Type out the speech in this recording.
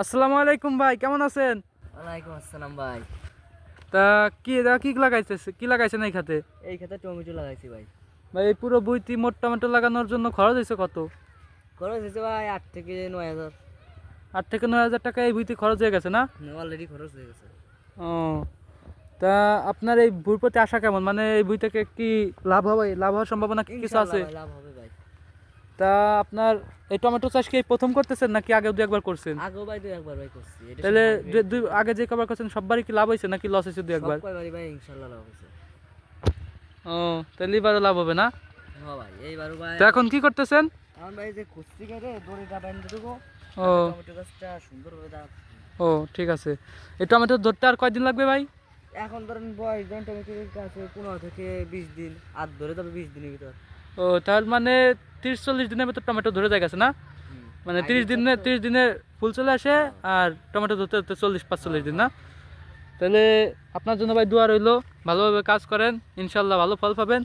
আসসালামু আলাইকুম ভাই কেমন আছেন? ওয়ালাইকুম আসসালাম ভাই। তা কি দা কি লাগাইছে কি লাগাইছেন এই খাতে? এই খেতে টমেটো লাগাইছি ভাই। ভাই এই পুরো বইতি মোট টমেটো লাগানোর জন্য খরচ হয়েছে কত? খরচ হয়েছে ভাই আট থেকে নয় হাজার। আট থেকে নয় হাজার টাকা এই বইতে খরচ হয়ে গেছে না? অলরেডি খরচ হয়ে গেছে। ও তা আপনার এই বই প্রতি আশা কেমন? মানে এই বই থেকে কি লাভ হবে লাভ হওয়ার সম্ভাবনা কি কিছু আছে? লাভ হবে। তা আপনার এই টমেটো চাষ কি প্রথম করতেছেন নাকি আগে দু একবার করছেন? আগেও ভাই দুই একবার ভাই করছি। তাহলে দুই আগে যে কবার করছেন সববারই কি লাভ হয়েছে নাকি লস হয়েছে দু সব একবার? কয়বারই ভাই ইনশাল্লাহ লাভ হয়েছে। ও তাহলে এবারও লাভ হবে না? হ্যাঁ ভাই এইবারও ভাই। তো এখন কি করতেছেন? এখন ভাই যে কুস্তি কেটে দড়িটা বেঁধে দেবো। ও। টমেটো গাছটা সুন্দরভাবে দাঁড়াচ্ছে ও ঠিক আছে। এই টমেটো ধরতে আর কয়দিন লাগবে ভাই? এখন ধরেন বয়স ধরেন টমেটো গাছে পনেরো থেকে বিশ দিন। আর ধরে তবে বিশ দিনের ভিতর। ও তার মানে তিরিশ চল্লিশ দিনের মতো টমেটো ধরে যায় গেছে না? মানে তিরিশ দিনে তিরিশ দিনে ফুল চলে আসে আর টমেটো ধরতে ধরতে চল্লিশ পাঁচচল্লিশ দিন না? তাহলে আপনার জন্য ভাই দোয়া রইল। ভালোভাবে কাজ করেন। ইনশাল্লাহ ভালো ফল পাবেন।